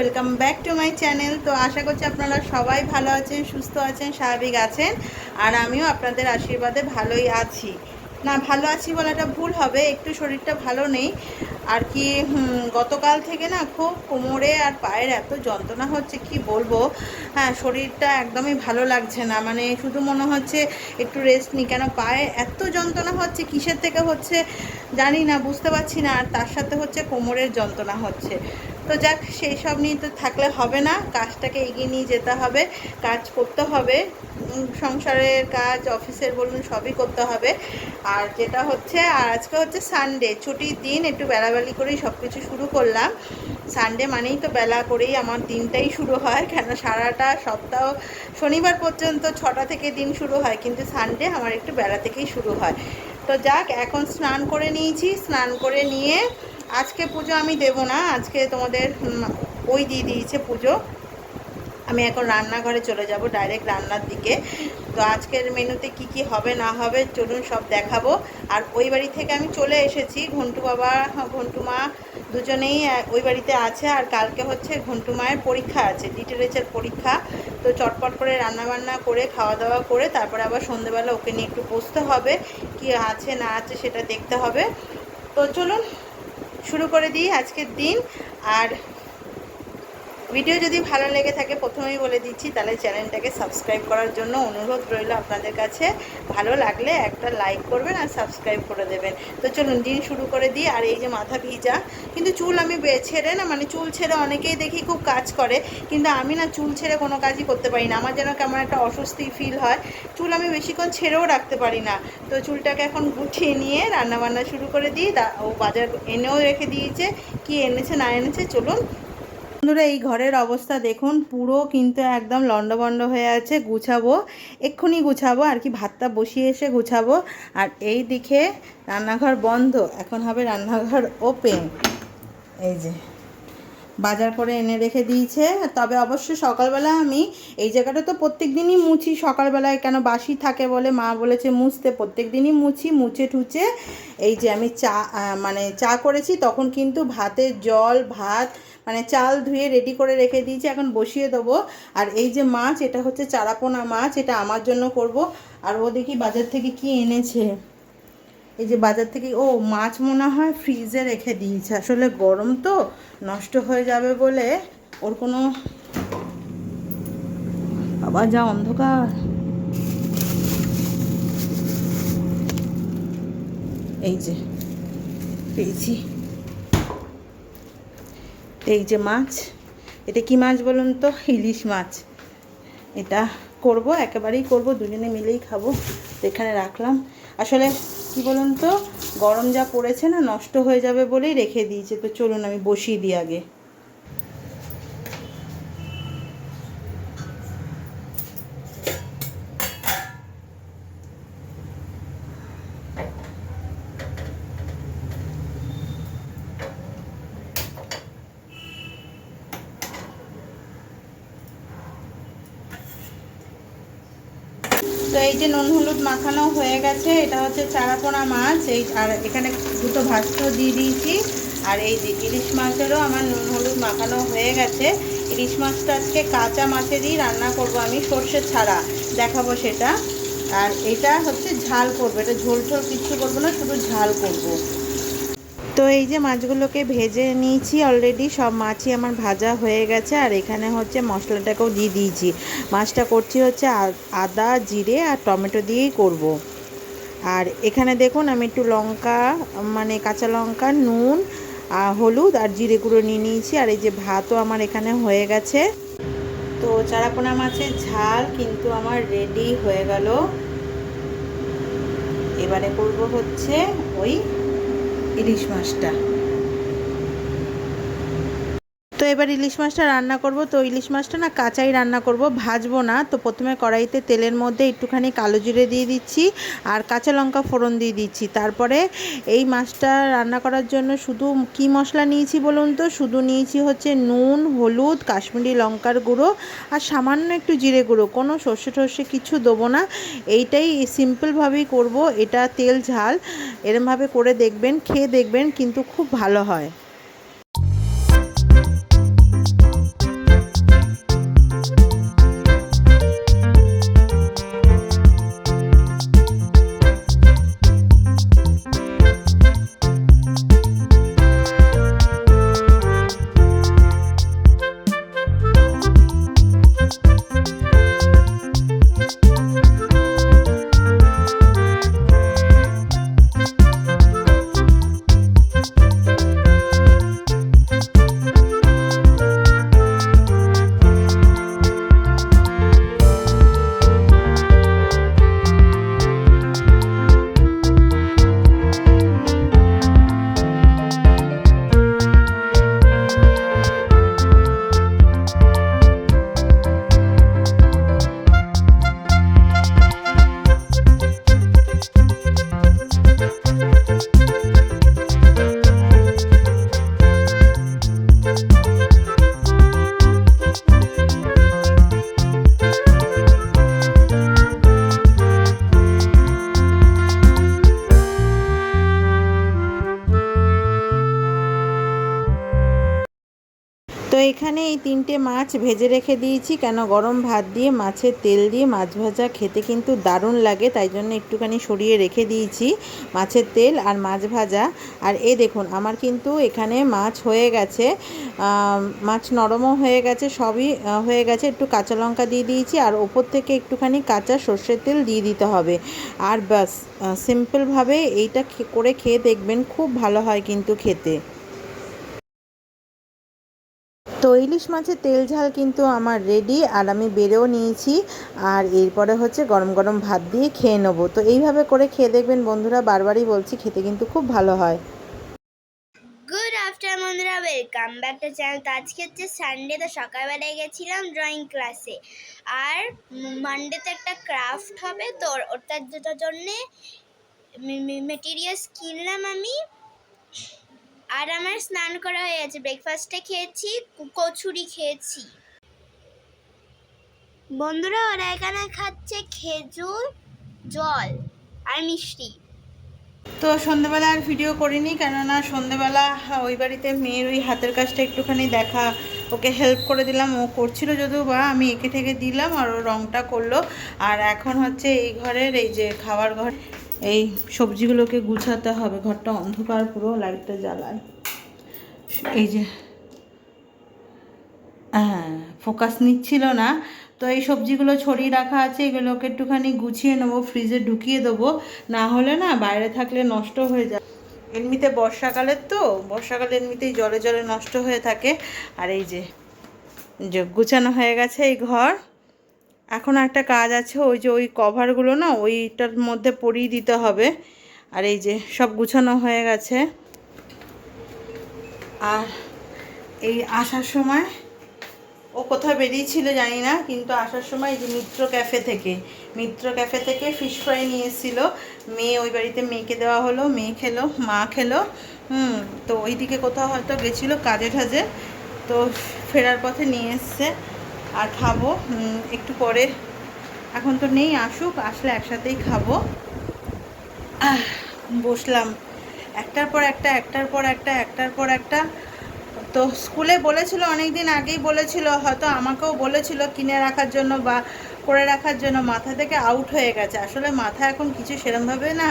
Welcome back to my channel তো আশা করছি আপনারা সবাই ভালো আছেন, সুস্থ আছেন, স্বাভাবিক আছেন, আর আমিও আপনাদের আশীর্বাদে ভালোই আছি। না, ভালো আছি বলাটা ভুল হবে, একটু শরীরটা ভালো নেই। আর কি গতকাল থেকে না খুব কোমরে আর পায়ের এত যন্ত্রণা হচ্ছে, কি বলব? হ্যাঁ শরীরটা একদমই ভালো লাগছে না। মানে শুধু মনে হচ্ছে একটু রেস্ট নিই কেন পায়ে এত যন্ত্রণা হচ্ছে, কিসের থেকে হচ্ছে জানি না, বুঝতে পারছি না। আর তার সাথে হচ্ছে কোমরের যন্ত্রণা হচ্ছে। তো যাক, সেই সব নিয়ে তো থাকলে হবে না, কাজটাকে এগিয়ে নিয়ে যেতে হবে, কাজ করতে হবে সংসারের কাজ, অফিসের বলুন, সবই করতে হবে। আর যেটা হচ্ছে, আর আজকে হচ্ছে সানডে ছুটির দিন, একটু বেলাবেলি করেই সব কিছু শুরু করলাম। সানডে মানেই তো বেলা করেই আমার দিনটাই শুরু হয় কেন সারাটা সপ্তাহ, শনিবার পর্যন্ত ছটা থেকে দিন শুরু হয়, কিন্তু সানডে আমার একটু বেলা থেকেই শুরু হয়। তো যাক, এখন স্নান করে নিয়েছি, স্নান করে নিয়ে আজকে পুজো আমি দেব না, আজকে তোমাদের ওই দিয়ে দিয়েছে পুজো। আমি এখন রান্নাঘরে চলে যাব ডাইরেক্ট রান্নার দিকে। তো আজকের মেনুতে কি কি হবে, না হবে, চলুন সব দেখাবো। আর ওই বাড়ি থেকে আমি চলে এসেছি, ঘন্টু বাবা, ঘন্টু মা দুজনেই ওই বাড়িতে আছে। আর কালকে হচ্ছে ঘন্টু মায়ের পরীক্ষা আছে ডিটেলসের পরীক্ষা। তো চটপট করে রান্নাবান্না করে খাওয়া দাওয়া করে, তারপরে আবার সন্ধেবেলা ওকে নিয়ে একটু বসতে হবে, কি আছে, না আছে সেটা দেখতে হবে। তো চলুন শুরু করে দিই আজকের দিন। আর ভিডিও যদি ভালো লেগে থাকে, প্রথমেই বলে দিচ্ছি, তাহলে চ্যানেলটাকে সাবস্ক্রাইব করার জন্য অনুরোধ রইল আপনাদের কাছে। ভালো লাগলে একটা লাইক করবেন আর সাবস্ক্রাইব করে দেবেন। তো চলুন, দিন শুরু করে দিই। আর এই যে মাথা ভিজা, কিন্তু চুল আমি ছেড়ে না মানে চুল ছেড়ে অনেকেই দেখি খুব কাজ করে, কিন্তু আমি না চুল ছেড়ে কোনো কাজই করতে পারি না। আমার যেন কেমন একটা অস্বস্তি ফিল হয়। চুল আমি বেশিক্ষণ ছেড়েও রাখতে পারি না। তো চুলটাকে এখন গুছিয়ে নিয়ে রান্নাবান্না শুরু করে দিই। ও বাজার এনেও রেখে দিয়েছে, কি এনেছে না এনেছে, চলুন বন্ধুরা, এই ঘরের অবস্থা দেখুন, পুরো কিন্তু একদম লন্ডভন্ড হয়ে আছে। গুছাবো, এক্ষুনি গুছাবো, আর কি ভাতটা বসিয়ে এসে গুছাবো। আর এই দিকে রান্নাঘর বন্ধ, এখন হবে রান্নাঘর ওপেন এই যে, বাজার করে এনে রেখে দিয়েছে। তবে অবশ্য সকালবেলা আমি, এই জায়গাটা তো প্রত্যেক দিনই মুছি, সকালবেলায় কেন বাসি থাকে বলে মা বলেছে মুছতে প্রত্যেক দিনই মুছি, মুছে ঠুচে এই যে আমি চা মানে চা করেছি, তখন কিন্তু ভাতের জল, ভাত মানে চাল ধুয়ে রেডি করে রেখে দিয়েছি, এখন বসিয়ে দেবো। আর এই যে মাছ, এটা হচ্ছে চারাপোনা মাছ, এটা আমার জন্য করব। আর ও দেখি বাজার থেকে কি এনেছে। এই যে বাজার থেকে, ও মাছ মনে হয় ফ্রিজে রেখে দিয়েছে। আসলে গরম তো, নষ্ট হয়ে যাবে বলে ওর কোনো আবার যা অন্ধকার। এই যে পেয়েছি। এই যে মাছ, এটা কি মাছ বলুন তো? ইলিশ মাছ। এটা করব, একেবারেই করব, দুজনে মিলেই খাব। এখানে রাখলাম। আসলে কি বলুন তো, গরম যা পড়েছে না, নষ্ট হয়ে যাবে বলেই রেখে দিয়েছে। তো চলুন, আমি বসিয়ে দিই আগে। এই যে নুন হলুদ মাখানো হয়ে গেছে, এটা হচ্ছে চারাপোনা মাছ। এই আর এখানে দুটো ভাস্ত দিয়ে দিয়েছি। আর এই যে ইলিশ মাছেরও আমার নুন হলুদ মাখানো হয়ে গেছে। ইলিশ মাছটা আজকে কাঁচা মাছেরই রান্না করব আমি, সর্ষে ছাড়া। দেখাবো সেটা। আর এটা হচ্ছে ঝাল করব, এটা ঝোল ঝোল কিচ্ছু করব না, শুধু ঝাল করব। তো এই যে মাছগুলোকে ভেজে নিয়েছি অলরেডি সব মাছই আমার ভাজা হয়ে গেছে। আর এখানে হচ্ছে মশলাটাকেও দিয়ে দিয়েছি। মাছটা করছি হচ্ছে আদা, জিরে আর টমেটো দিয়েই করব। আর এখানে দেখুন, আমি একটু লঙ্কা মানে কাঁচা লঙ্কা, নুন আর হলুদ আর জিরে গুঁড়ো নিয়ে নিয়েছি। আর এই যে ভাতও আমার এখানে হয়ে গেছে। তো চারাপোনা মাছের ঝাল কিন্তু আমার রেডি হয়ে গেল। এবারে করব হচ্ছে ওই ইলিশ মাছটা তো এবার ইলিশ মাছটা রান্না করব। তো ইলিশ মাছটা না কাঁচাই রান্না করব, ভাজবো না। তো প্রথমে কড়াইতে তেলের মধ্যে একটুখানি কালো জিরে দিয়ে দিচ্ছি আর কাঁচা লঙ্কা ফোড়ন দিয়ে দিচ্ছি। তারপরে এই মাছটা রান্না করার জন্য শুধু কি মশলা নিয়েছি বলুন তো? শুধু নিয়েছি হচ্ছে নুন, হলুদ, কাশ্মীরি লঙ্কার গুঁড়ো আর সামান্য একটু জিরে গুঁড়ো। কোনো সর্ষে টর্ষে কিছু দেবো না। এইটাই সিম্পলভাবেই করব। এটা তেল, ঝাল, এরমভাবে করে দেখবেন, খেয়ে দেখবেন, কিন্তু খুব ভালো হয়। এখানে এই তিনটে মাছ ভেজে রেখে দিয়েছি। কেন? গরম ভাত দিয়ে, মাছের তেল দিয়ে, মাছ ভাজা খেতে কিন্তু দারুণ লাগে, তাই জন্য একটুখানি সরিয়ে রেখে দিয়েছি মাছের তেল আর মাছ ভাজা। আর এ দেখুন, আমার কিন্তু এখানে মাছ হয়ে গেছে মাছ নরমও হয়ে গেছে, সবই হয়ে গেছে। একটু কাঁচা লঙ্কা দিয়ে দিয়েছি, আর ওপর থেকে একটুখানি কাঁচা সর্ষের তেল দিয়ে দিতে হবে। আর ব্যাস সিম্পলভাবে এইটা করে খেয়ে দেখবেন, খুব ভালো হয় কিন্তু খেতে। তো ইলিশ মাছের তেল ঝাল কিন্তু আমার রেডি আর আমি বেড়েও নিয়েছি। আর এরপরে হচ্ছে গরম গরম ভাত দিয়ে খেয়ে নেব। তো এইভাবে করে খেয়ে দেখবেন বন্ধুরা, বারবারই বলছি খেতে কিন্তু খুব ভালো হয়। গুড আফটার বন্ধুরা ওয়েলকাম ব্যাক টু চ্যানেল তো আজকে হচ্ছে সানডে তো সকালবেলায় গেছিলাম ড্রয়িং ক্লাসে আর মানডেতে একটা ক্রাফট হবে, তো ওটার জন্যে মেটেরিয়ালস কিনলাম আমি। আর আমার স্নান করা হয়ে গেছে। ব্রেকফাস্টে খেয়েছি, কচুরি খেয়েছি। বন্ধুরা, ওরা এখানে খাচ্ছে খেজুর, জল আর মিষ্টি। তো সন্ধেবেলা আর ভিডিও করিনি, কেননা সন্ধেবেলা ওই বাড়িতে মেয়ের ওই হাতের কাজটা একটুখানি দেখা, ওকে হেল্প করে দিলাম, ও করছিল যদিও বা আমি এঁকে থেকে দিলাম আর ও রঙটা করল। আর এখন হচ্ছে এই ঘরের, এই যে খাবার ঘর। এই সবজিগুলোকে গুছাতে হবে, ঘরটা অন্ধকার পুরো, লাইটটা জ্বালায়। এই যে হ্যাঁ ফোকাস নিচ্ছিল না, তো এই সবজিগুলো ছড়িয়ে রাখা আছে, এগুলোকে একটুখানি গুছিয়ে নেব ফ্রিজে ঢুকিয়ে দেবো, না হলে না বাইরে থাকলে নষ্ট হয়ে যায়। এমনিতে বর্ষাকালের তো, বর্ষাকালে এমনিতেই জলে জলে নষ্ট হয়ে থাকে। আর এই যে গুছানো হয়ে গেছে এই ঘর। এখন একটা কাজ আছে, ওই যে ওই কভারগুলো না, ওইটার মধ্যে পরিয়ে দিতে হবে। আর এই যে সব গুছানো হয়ে গেছে। আর এই আসার সময়, ও কোথায় বেরিয়েছিল জানি না, কিন্তু আসার সময় এই যে মিত্র ক্যাফে থেকে, মিত্র ক্যাফে থেকে ফিশ ফ্রাই নিয়ে এসেছিল। মেয়ে ওই বাড়িতে মেয়েকে দেওয়া হলো, মেয়ে খেলো, মা খেলো, হুম, তো ওইদিকে কোথাও হয়তো গেছিল কাজে ঠাজে তো ফেরার পথে নিয়ে এসছে। আর খাব একটু পরে। এখন তো নেই, আসুক, আসলে একসাথেই খাব। বসলাম। একটার পর একটা, একটার পর একটা, একটার পর একটা। তো স্কুলে বলেছিল অনেক দিন আগেই বলেছিল, হয়তো আমাকেও বলেছিল কিনে রাখার জন্য বা করে রাখার জন্য মাথা থেকে আউট হয়ে গেছে। আসলে মাথা এখন কিছু সেরমভাবে না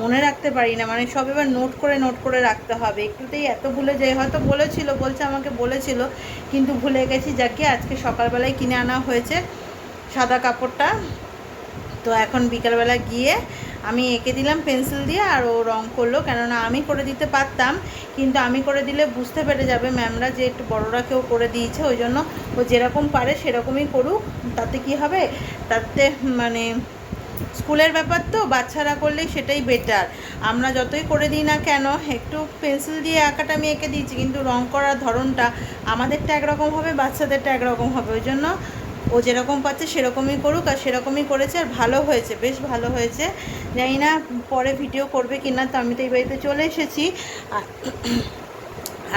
মনে রাখতে পারি না। মানে সব এবার নোট করে নোট করে রাখতে হবে। একটুতেই এত ভুলে যাই, হয়তো বলেছিল, বলছে আমাকে বলেছিল, কিন্তু ভুলে গেছি। যাকে আজকে সকালবেলায় কিনে আনা হয়েছে সাদা কাপড়টা। তো এখন বিকালবেলা গিয়ে আমি এঁকে দিলাম পেন্সিল দিয়ে আর ও রং করল, কেননা আমি করে দিতে পারতাম, কিন্তু আমি করে দিলে বুঝতে পেরে যাবে ম্যামরা যে একটু বড়রা কেউ করে দিয়েছে, ওই জন্য ও যেরকম পারে সেরকমই করুক, তাতে কি হবে? তাতে মানে স্কুলের ব্যাপার তো, বাচ্চারা করলেই সেটাই বেটার আমরা যতই করে দিই না কেন, একটু পেন্সিল দিয়ে আঁকাটা আমি এঁকে দিয়েছি, কিন্তু রং করার ধরনটা আমাদেরটা একরকম হবে, বাচ্চাদেরটা একরকম হবে, ওই জন্য ও যেরকম পাচ্ছে সেরকমই করুক আর সেরকমই করেছে আর ভালো হয়েছে, বেশ ভালো হয়েছে। জানি না পরে ভিডিও করবে কি না তো আমি তো এই বাড়িতে চলে এসেছি।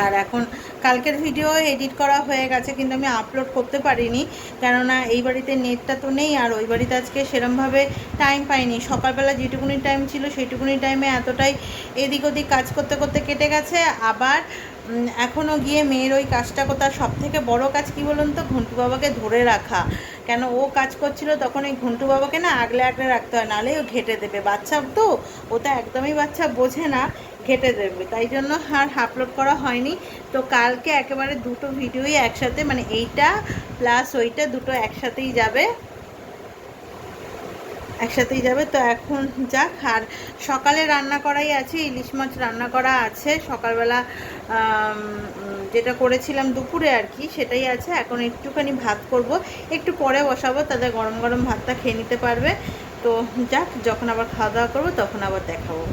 আর এখন কালকের ভিডিও এডিট করা হয়ে গেছে, কিন্তু আমি আপলোড করতে পারিনি। কেননা এই বাড়িতে নেটটা তো নেই আর ওই বাড়িতে আজকে সেরমভাবে টাইম পাইনি। সকালবেলা যেটুকুনি টাইম ছিল, সেইটুকুনি টাইমে এতটাই এদিক ওদিক কাজ করতে করতে কেটে গেছে। আবার এখনও গিয়ে মেয়ের ওই কাজটা কোথাও সব থেকে বড় কাজ কি বলুন তো? ঘন্টু বাবাকে ধরে রাখা। কেন ও কাজ করছিল তখন ওই ঘন্টু বাবাকে না আগলে আগলে রাখতে হয়, নাহলে ও ঘেটে দেবে। বাচ্চা তো, ও তো একদমই বাচ্চা বোঝে না, ঘেটে দেবে। তাই জন্য আর আপলোড করা হয়নি। তো কালকে একেবারে দুটো ভিডিওই একসাথে মানে এইটা প্লাস ওইটা দুটো একসাথেই যাবে। একসাথেই যাবে। তো এখন যাক, আর সকালে রান্না করাই আছে, ইলিশ মাছ রান্না করা আছে। সকালবেলা যেটা করেছিলাম দুপুরে আর কি, সেটাই আছে। এখন একটুখানি ভাত করব। একটু পরে বসাবো তাদের গরম গরম ভাতটা খেয়ে নিতে পারবে। তো যাক, যখন আবার খাওয়া দাওয়া করব, তখন আবার দেখাবো।